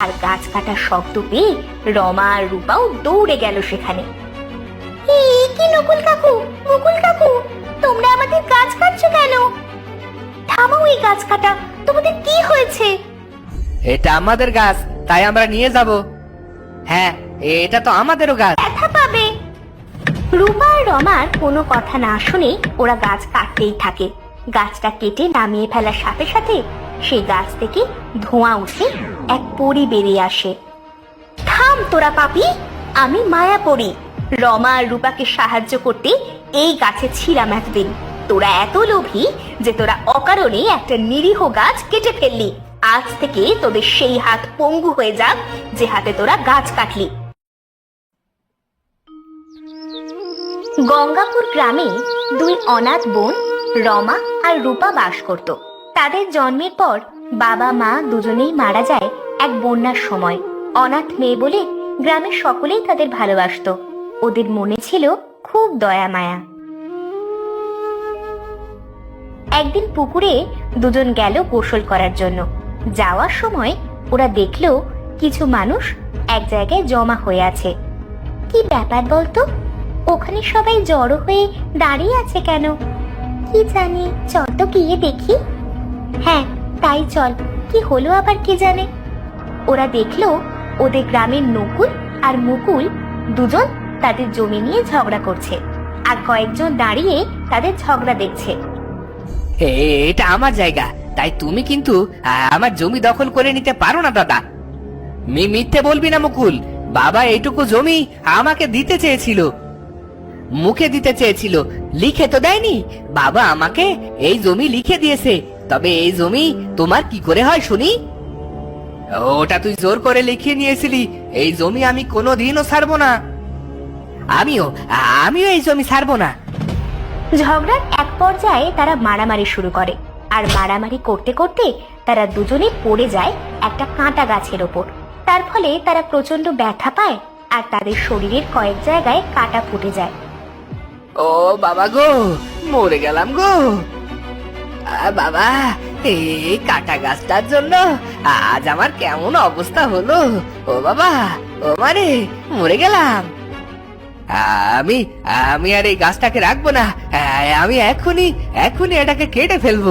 আর গাছ কাটার শব্দ পেয়ে রমা আর রূপাও দৌড়ে গেল সেখানে। এই কি নকুল কাকু নকুল কাকু তোমরা আমাদের গাছ কাটছো কেন? থামাও এই গাছ কাটা তোমাদের কি হয়েছে? এটা আমাদের গাছ তাই আমরা নিয়ে যাব। হ্যাঁ এটা তো আমাদেরও গাছ। ব্যথা পাবে। রূপা আর রমার কোনো কথা না শুনে ওরা গাছ কাটতেই থাকে। গাছটা কেটে নামিয়ে ফেলার সাথে সাথে সেই গাছ থেকে ধোঁয়া উঠে এক পরি বেরিয়ে আসে। থাম তোরা পাপি, আমি মায়া পড়ি। রমা আর রূপাকে সাহায্য করতে এই গাছে ছিলাম একদিন। তোরা এত লোভী যে তোরা অকারণে একটা নিরীহ গাছ কেটে ফেললি। আজ থেকে তোদের সেই হাত পঙ্গু হয়ে যাক যে হাতে তোরা গাছ কাটলি। গঙ্গাপুর গ্রামে দুই অনাথ বোন রমা আর রূপা বাস করত। তাদের জন্মের পর বাবা, মা দুজনেই মারা যায় এক বন্যার সময়। অনাথ মেয়ে বলে গ্রামের সকলেই তাদের ভালোবাসতো। ওদের মনে ছিল খুব দয়া, মায়া। একদিন পুকুরে দুজন গেল গোসল করার জন্য। যাওয়ার সময় ওরা দেখল কিছু মানুষ এক জায়গায় জমা হয়ে আছে। কি ব্যাপার বলতো? ওখানে সবাই জড়ো হয়ে দাঁড়িয়ে আছে কেন? কি জানি, চল তো গিয়ে দেখি। হ্যাঁ তাই চল। কি হলো আবার কে জানে? ওরা দেখল ওদের গ্রামের নকুল আর মুকুল দুজন তাদের জমি নিয়ে ঝগড়া করছে আর কয়েকজন দাঁড়িয়ে তাদের ঝগড়া দেখছে। এ, এটা আমার জায়গা। তাই তুমি কিন্তু আমার জমি দখল করে নিতে পারো না দাদা। মি মিথ্যে বলবি না মুকুল। বাবা এইটুকু জমি আমাকে দিতে চেয়েছিল। মুখে দিতে চেয়েছিল। লিখে তো দেয়নি। বাবা আমাকে এই জমি লিখে দিয়েছে। তবে এই জমি তোমার কি করে হয় শুনি? ওটা তুই জোর করে লিখিয়ে নিয়েছিলি এই জমি আমি কোনোদিনও ছাড়বো না। আমিও আমিও এই জমি ছাড়বো না। ঝগড়ার এক পর্যায়ে তারা মারামারি শুরু করে আর মারামারি করতে করতে তারা দুজনে পড়ে যায় একটা কাঁটা গাছের ওপর। তার ফলে তারা প্রচণ্ড ব্যথা পায় আর তাদের শরীরের কয়েক জায়গায় কাটা ফুটে যায়। ও বাবা গো মরে গেলাম গো। বাবা, এই কাটা গাছটার জন্য আজ আমার কেমন অবস্থা হলো। ও বাবা, ও মারে, মরে গেলাম। আমি আমি আর এই গাছটাকে রাখব না। আমি এখনই এখনই এটাকে কেটে ফেলব।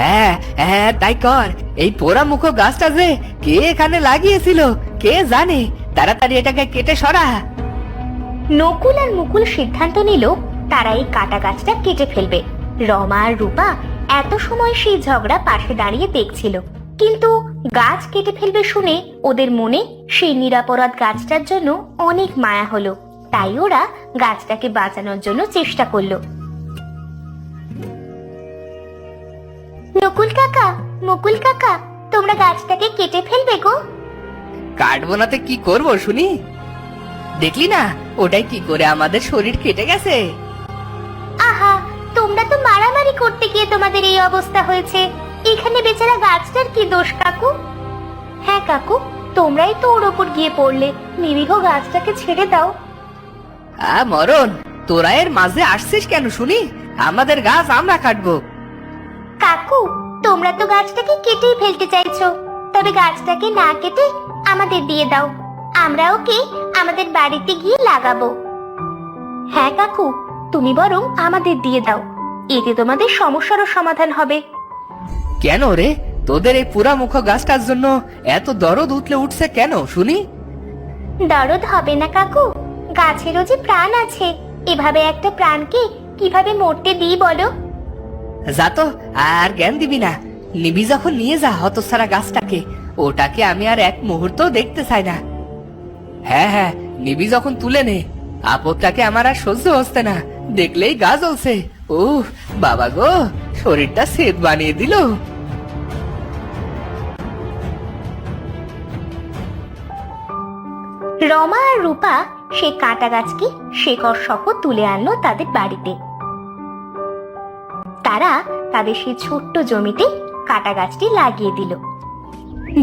হ্যাঁ হ্যাঁ তাই কর। এই পোড়া মুখ গাছটা যে কে এখানে লাগিয়েছিল, কে জানে? তাড়াতাড়ি এটাকে কেটে সরা। নকুল আর মুকুল সিদ্ধান্ত নিল, তারা এই কাটা গাছটা কেটে ফেলবে। রমা আর রূপা এত সময় সেই ঝগড়া পাশে দাঁড়িয়ে দেখছিল। কিন্তু গাছ কেটে ফেলবে শুনে ওদের মনে সেই নিরাপরাধ গাছটার জন্য অনেক মায়া হলো। তাই ওরা গাছটাকে বাঁচানোর জন্য চেষ্টা করল। নকুল কাকা, মুকুল কাকা, তোমরা গাছটাকে কেটে ফেলবে গো। কাটবো নাতে কি করব শুনি? দেখলি না, ওটাই কি করে আমাদের শরীর কেটে গেছে? তোমরা তো মারামারি করতে গিয়ে তোমাদের এই অবস্থা হয়েছে। এখানে বেচারা গাছটার কি দোষ কাকু? হ্যাঁ কাকু তোমরাই তো ওর ওপর গিয়ে পড়লে। নিরীহ গাছটাকে ছেড়ে দাও। আ মরণ! তোরা এর মাঝে আসছিস কেন শুনি? আমাদের গাছ আমরা কাটবো। কাকু তোমরা তো গাছটাকে কেটেই ফেলতে চাইছো। তবে গাছটাকে না কেটে আমাদের দিয়ে দাও। আমরা ওকে আমাদের বাড়িতে গিয়ে লাগাবো। হ্যাঁ কাকু তুমি বরং আমাদের দিয়ে দাও। এতে তোমাদের সমস্যারও সমাধান হবে। কেন রে? তোদের এই পুরা মুখ গাছটার জন্য এত দরদ উঠলে উঠছে কেন শুনি? দরদ হবে না কাকু। গাছেরও যে প্রাণ আছে এভাবে একটা প্রাণকে কীভাবে মরতে দিই বলো? যা তো আর জ্ঞান দিবি না। নিবি যখন নিয়ে যা হতসারা গাছটাকে। ওটাকে আমি আর এক মুহূর্ত দেখতে চাই না। হ্যাঁ হ্যাঁ নিবি যখন তুলে নে। আপদটাকে আমার আর সহ্য হচ্ছে না। দেখলেই গা জ্বলছে। ও বাবা গো শরীরটা সেদ বানিয়ে দিল। রমা আর রূপা সেই কাঁটা গাছকে শেকড় সহ তুলে আনলো তাদের বাড়িতে। তারা তাদের সেই ছোট্ট জমিতে কাঁটা গাছটি লাগিয়ে দিল।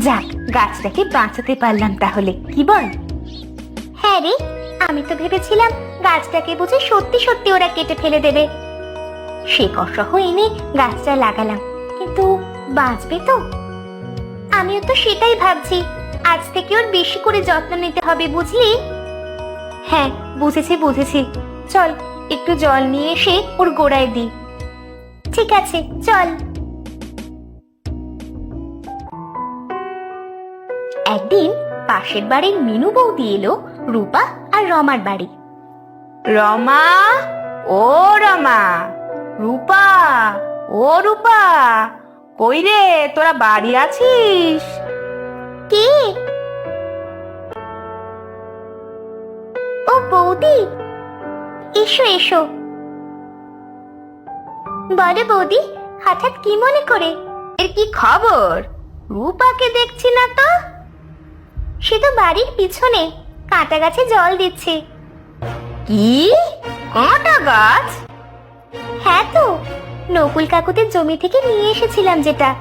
যাক গাছটাকে বাঁচাতে পারলাম তাহলে কি বল? হ্যাঁ রে আমি তো ভেবেছিলাম গাছটাকে বুঝে সত্যি সত্যি ওরা কেটে ফেলে দেবে। শেকড় সহ এনে গাছটা লাগালাম, কিন্তু বাঁচবে তো। আমিও তো সেটাই ভাবছি, আজ থেকে ওর বেশি করে যত্ন নিতে হবে বুঝলি? হ্যাঁ বুঝেছি বুঝেছি। চল, একটু জল নিয়ে এসে ওর গোড়ায় দি ঠিক আছে, চল। একদিন পাশের বাড়ির মিনু বৌদি এলো, রূপা আর রমার বাড়ি। রমা ও রমা রূপা ও রূপা কই রে তোরা বাড়ি আছিস? কে? ও বৌদি এসো এসো। বলে বৌদি হঠাৎ কি মনে করে? এর কি খবর? রূপাকে দেখছি না তো? সে তো বাড়ির পিছনে কাঁটা গাছে জল দিচ্ছে। কি? কাঁটা গাছ? হ্যাঁ তো নকুল কাকুদের জমি থেকে নিয়ে এসেছিলাম যেটা।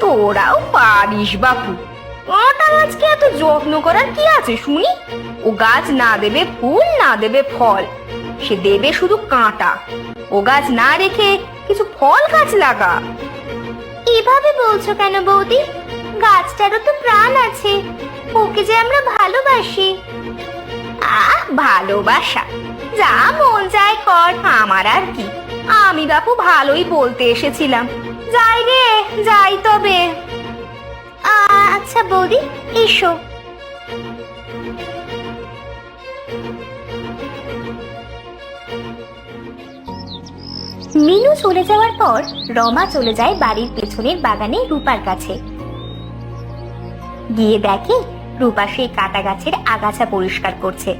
তোরাও পারিস বাপু। কাঁটা গাছকে এত যত্ন করার কি আছে শুনি? ও গাছ না দেবে ফুল না দেবে ফল। সে দেবে শুধু কাঁটা। ও গাছ না রেখে কিছু ফল গাছ লাগা। এভাবে বলছো কেন বৌদি? গাছটারও তো প্রাণ আছে। ওকে যে আমরা ভালোবাসি। আহ ভালোবাসা। যা মন যায় কর, আমার আর কি। আমি বাপু ভালোই বলতে এসেছিলাম। যাই রে, যাই তবে। আচ্ছা বৌদি, এসো। মিনু চলে যাওয়ার পর রমা চলে যায় বাড়ির পেছনের বাগানে রূপার কাছে। গিয়ে দেখে রূপা সেই কাটা গাছের আগাছা পরিষ্কার করছে।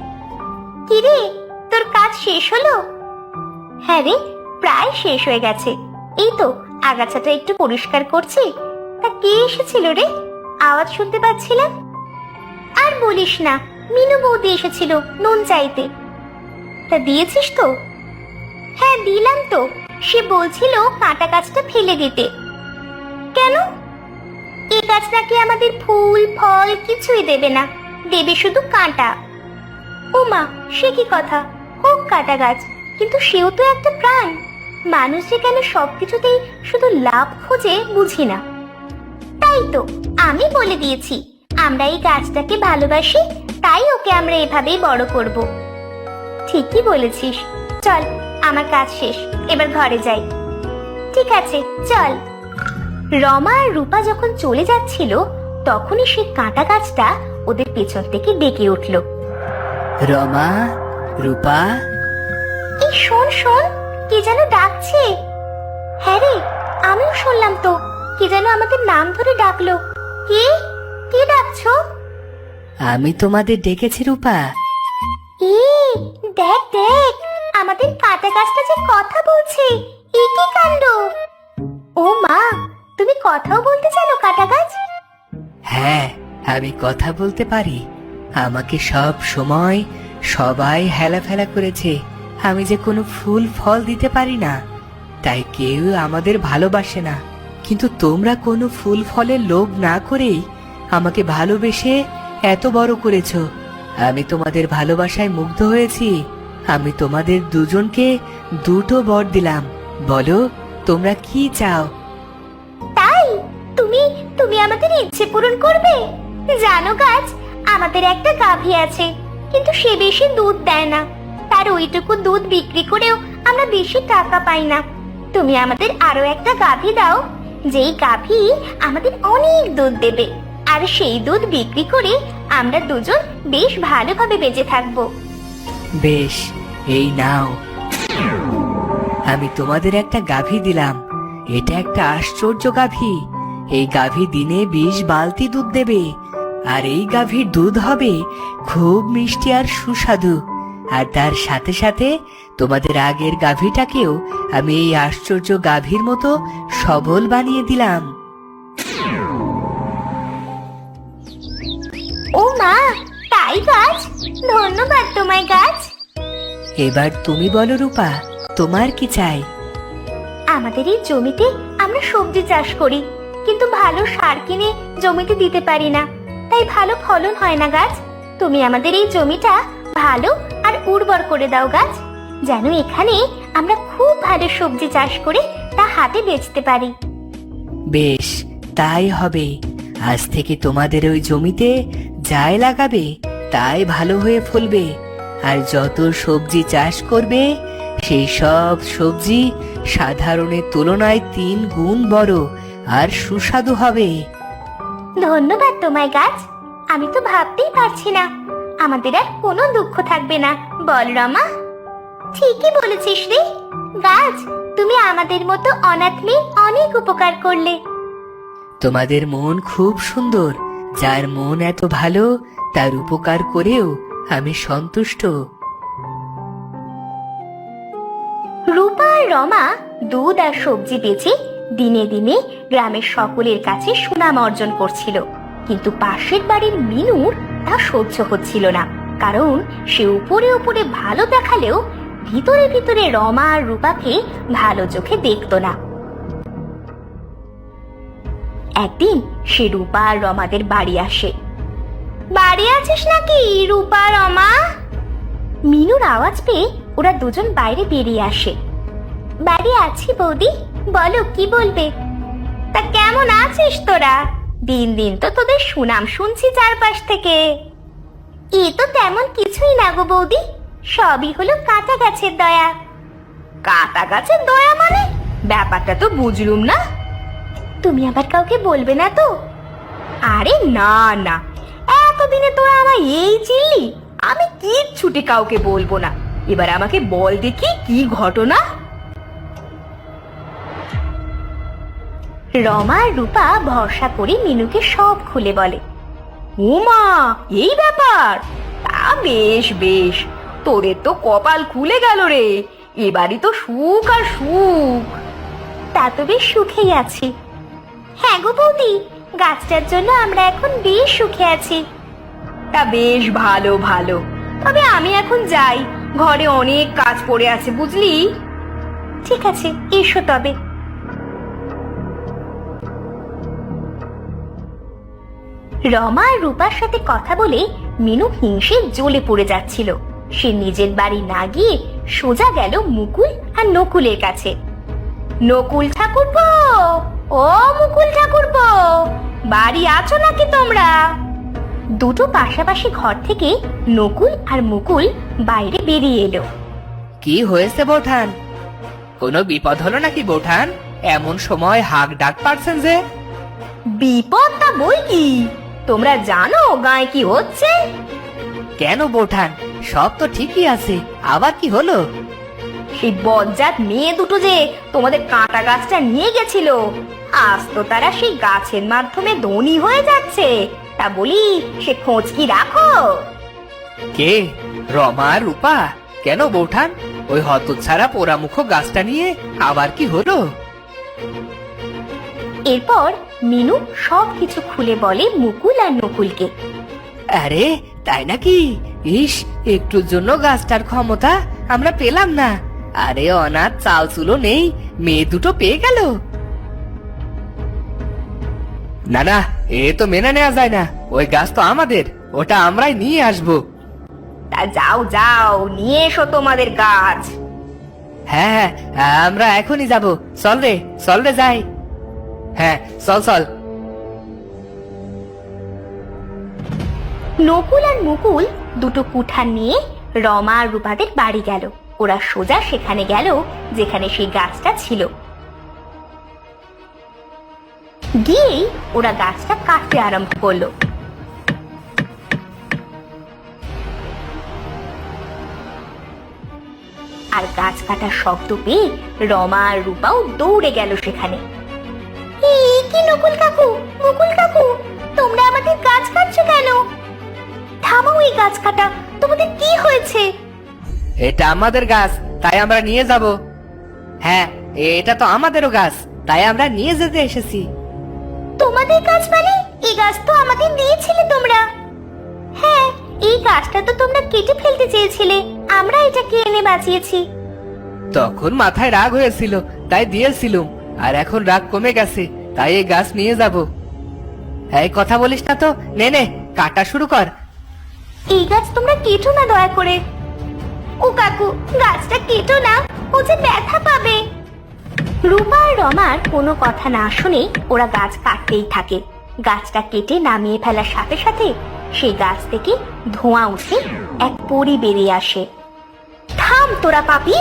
কিরে, তোর কাজ শেষ হলো? হ্যাঁ রে, প্রায় শেষ হয়ে গেছে। এই তো, আগাছাটা একটু পরিষ্কার করছি। তা কে এসেছিল রে? আওয়াজ শুনতে পাচ্ছিলাম? আর বলিস না, মিনু বৌদি এসেছিল নুন চাইতে। তা দিয়েছিস তো? হ্যাঁ দিলাম তো। সে বলছিল কাঁটা গাছটা ফেলে দিতে। কেন? এই গাছ নাকি আমাদের ফুল, ফল কিছুই দেবে না। দেবে শুধু কাঁটা। ও মা, সে কি কথা? হোক কাঁটা গাছ, কিন্তু সেও তো একটা প্রাণ। মানুষ যে কেন সবকিছুতেই শুধু লাভ খোঁজে বুঝি না। তাই তো, আমি বলে দিয়েছি, আমরা এই গাছটাকে ভালোবাসি, তাই ওকে আমরা এভাবেই বড় করব। ঠিকই বলেছিস। চল, আমার কাজ শেষ, এবার ঘরে যাই। ঠিক আছে, চল। রমা আর রূপা যখন চলে যাচ্ছিল তখনই সেই কাঁটা গাছটা ওদের পেছন থেকে ডেকে উঠল। রমা রূপা? এই শোন শোন কে যেন ডাকছে। হ্যাঁ রে আমিও শুনলাম তো কে যেন আমাদের নাম ধরে ডাকলো। কে? কে ডাকছো? আমি তোমাদের ডেকেছি রূপা। ই দেখ দেখ আমাদের কাঁটা গাছটা যে কথা বলছে এ কি কাণ্ড? ও মা তুমি কথাও বলতে জানো কাঁটা গাছ হ্যাঁ আমি কথা বলতে পারি। আমাকে সব সময় সবাই হেলাফেলা করেছে। আমি যে কোনো ফুল, ফল দিতে পারি না। তাই কেউ আমাদের ভালোবাসে না। কিন্তু তোমরা কোনো ফুল, ফলের লোভ না করেই আমাকে ভালোবেসে এত বড় করেছ। আমি তোমাদের ভালোবাসায় মুগ্ধ হয়েছি। আমি তোমাদের দুজনকে দুটো বর দিলাম। বলো, তোমরা কি চাও? ইচ্ছে পূরণ করবে? জানো গাছ, আমাদের একটা গাভী আছে, কিন্তু সে বেশি দুধ দেয় না। তার ওইটুকু দুধ বিক্রি করেও আমরা বেশি টাকা পাই না। তুমি আমাদের আরও একটা গাভী দাও, যেই গাভী আমাদের অনেক দুধ দেবে। আর সেই দুধ বিক্রি করে আমরা দুজন বেশ ভালোভাবে বেঁচে থাকব। বেশ, এই নাও। আমি তোমাদের একটা গাভী দিলাম। এটা একটা আশ্চর্য গাভী। এই গাভী দিনে বিশ বালতি দুধ দেবে আর এই গাভীর দুধ হবে খুব মিষ্টি আর সুস্বাদু। আর তার সাথে সাথে তোমাদের আগের গাভীটাকেও আমি এই আশ্চর্য গাভীর মতো সবল বানিয়ে দিলাম। ও মা তাই গাছ ধন্যবাদ তোমায় গাছ। এবার তুমি বলো রূপা তোমার কি চাই? আমাদের এই জমিতে আমরা সবজি চাষ করি। কিন্তু ভালো সার কিনে জমিতে দিতে পারি না। তাই ভালো ফলন হয় না, গাছ। তুমি আমাদের এই জমিটা ভালো আর উর্বর করে দাও, গাছ। যেন এখানে আমরা খুব ভালো সবজি চাষ করে তা হাতে বেচতে পারি। বেশ, তাই হবে। আজ থেকে তোমাদের ওই জমিতে যাই লাগাবে, তাই ভালো হয়ে ফলবে। আর যত সবজি চাষ করবে, সেই সব সবজি সাধারণের তুলনায় তিন গুণ বড়। আর সুস্বাদু হবে। ধন্যবাদ তোমায় গাছ। আমি তো ভাবতেই পারছি না। আমাদের আর কোনো দুঃখ থাকবে না। বল রমা। ঠিকই বলেছিস রে। গাছ তুমি আমাদের মতো অনাথ মেয়ে অনেক উপকার করলে। তোমাদের মন খুব সুন্দর। যার মন এত ভালো তার উপকার করেও আমি সন্তুষ্ট। রূপা আর রমা দুধ আর সবজি বেচে দিনে দিনে গ্রামের সকলের কাছে সুনাম অর্জন করছিল। কিন্তু পাশের বাড়ির মিনুর তা সহ্য হচ্ছিল না, কারণ সে উপরে উপরে ভালো দেখালেও ভিতরে ভিতরে রমা আর রূপাকে ভালো চোখে দেখতো না। একদিন সে রূপা আর রমাদের বাড়ি আসে। বাড়ি আছিস নাকি, রূপা, রমা? মিনুর আওয়াজ পেয়ে ওরা দুজন বাইরে বেরিয়ে আসে। বাড়ি আছি বৌদি। বলো, কি বলবে? তা কেমন আছিস তোরা? দিন দিন তো তোদের সুনাম শুনছি চারপাশ থেকে। এ তো তেমন কিছুই না গো বৌদি, সবই হলো কাঁটা গাছের দয়া। কাঁটা গাছের দয়া মানে? ব্যাপারটা তো বুঝলুম না। তুমি আবার কাউকে বলবে না তো? আরে না না। এতদিনে তোরা আমার এই চিনলি? আমি কিচ্ছুটি কাউকে বলব না। এবার আমাকে বল দেখি কি ঘটনা। রমা আর রূপা ভরসা করে মিনুকে সব খুলে বলে। উমা এই ব্যাপার? তা বেশ বেশ। তোদের তো কপাল খুলে গেল রে। এবারই তো সুখ আর সুখ। তা তো বেশ সুখেই আছি। হ্যাঁ গো বৌদি গাছটার জন্য আমরা এখন বেশ সুখে আছি। তা বেশ ভালো ভালো। তবে আমি এখন যাই। ঘরে অনেক কাজ পড়ে আছে বুঝলি? ঠিক আছে এসো তবে। রমা আর রূপার সাথে কথা বলে মিনু হিংসে জ্বলে পড়ে যাচ্ছিল। সে নিজের বাড়ি না গিয়ে সোজা গেল মুকুল আর নকুলের কাছে। নকুল ঠাকুরপো! ও মুকুল ঠাকুরপো! বাড়ি আছো নাকি তোমরা? দুটো পাশাপাশি ঘর থেকে নকুল আর মুকুল বাইরে বেরিয়ে এলো। কি হয়েছে বৌঠান? কোনো বিপদ হলো নাকি বোঠান? এমন সময় হাক ডাক পারছেন যে? বিপদ তা বই কি? তোমরা জানো গায়ে কি হচ্ছে? কেন বোঠান? সব তো ঠিকই আছে। আবার কি হলো? সেই বজ্জাত মেয়ে দুটো যে তোমাদের কাঁটা গাছটা নিয়ে গেছিল আজ তো তারা সেই গাছের মাধ্যমে ধনী হয়ে যাচ্ছে। তা বলি সে খোঁজ কি রাখো? কে? রমা আর রূপা? কেন বৌঠান? ওই হতচ্ছাড়া পোড়ামুখ গাছটা নিয়ে আবার কি হলো? এরপর মিনু সব কিছু খুলে বলে মুকুল আর নকুলকে। আরে তাই নাকি? ইস একটুর জন্য গাছটার ক্ষমতা আমরা পেলাম না। আরে অনাথ চাল চুলো নেই মেয়ে দুটো পেয়ে গেল। না না এ তো মেনে নেওয়া যায় না। ওই গাছ তো আমাদের ওটা আমরাই নিয়ে আসব। তা যাও যাও নিয়ে এসো তোমাদের গাছ। হ্যাঁ হ্যাঁ আমরা এখনই যাব। চল রে চল রে যাই। হ্যাঁ চল চল। নকুল আর মুকুল দুটো কুঠার নিয়ে রমা আর রূপাদের বাড়ি গেল। ওরা সোজা সেখানে গেল, যেখানে সেই গাছটা ছিল। গিয়েই ওরা গাছটা কাটতে আরম্ভ করল। আর গাছ কাটার শব্দ পেয়ে রমা আর রূপাও দৌড়ে গেল সেখানে। কি নকুল কাকু? মুকুল কাকু তোমরা আমাদের গাছ কাটছো কেন? থামাও এই গাছ কাটা। তোমাদের কি হয়েছে? এটা আমাদের গাছ তাই আমরা নিয়ে যাব। হ্যাঁ এটা তো আমাদেরও গাছ তাই আমরা নিয়ে যেতে এসেছি। তোমাদের গাছ মানে? এই গাছ তো আমাদের দিয়েছিলে তোমরা। হ্যাঁ এই গাছটা তো তোমরা কেটে ফেলতে চেয়েছিলে। আমরা এটাকে এনে বাঁচিয়েছি। তখন মাথায় রাগ হয়েছিল তাই দিয়েছিলুম। আর এখন রাগ কমে গেছে, তাই এই গাছ নিয়ে যাব। এই কথা বলিস না তো? নে নে, কাটা শুরু কর। এই গাছ তোমরা কেটো না দয়া করে। ও কাকু, গাছটা কেটো না, ও যে ব্যথা পাবে। রূপা আর রমার কোনো কথা না শুনে ওরা গাছ কাটতেই থাকে। গাছটা কেটে নামিয়ে ফেলার সাথে সাথে সেই গাছ থেকে ধোঁয়া উঠে এক পরি বেরিয়ে আসে। থাম তোরা পাপি,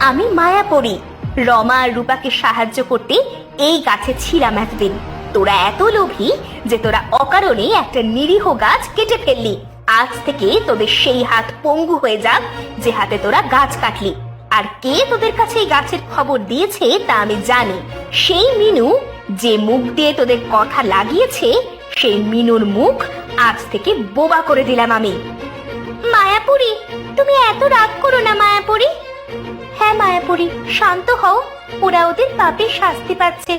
আমি মায়া পড়ি রমা আর রূপাকে সাহায্য করতে এই গাছে ছিলাম একদিন। তোরা এত লোভী যে তোরা অকারণে একটা নিরীহ গাছ কেটে ফেললি। আজ থেকে তোদের সেই হাত পঙ্গু হয়ে যাক যে হাতে তোরা গাছ কাটলি। আর কে তোদের কাছে এই গাছের খবর দিয়েছে তা আমি জানি। সেই মিনু যে মুখ দিয়ে তোদের কথা লাগিয়েছে, সেই মিনুর মুখ আজ থেকে বোবা করে দিলাম আমি। মায়াপুরি, তুমি এত রাগ করো না মায়াপুরি। মায়াপুরি শান্ত হও, ওরা ওদের পাপের শাস্তি পাচ্ছে।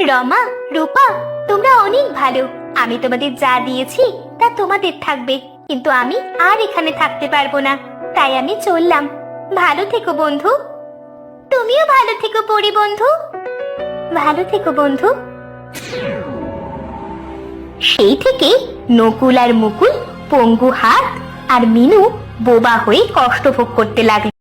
রমা, রূপা, তোমরা অনেক ভালো। আমি তোমাদের যা দিয়েছি, তা তোমাদের থাকবে। কিন্তু আমি আর এখানে থাকতে পারব না। তাই আমি চললাম। ভালো থেকো, বন্ধু। তুমিও ভালো থেকো, পরি বন্ধু। ভালো থেকো, বন্ধু। সেই থেকে নকুল আর মুকুল, পঙ্গু হাত আর মিনু বোবা হয়ে কষ্ট ভোগ করতে লাগল।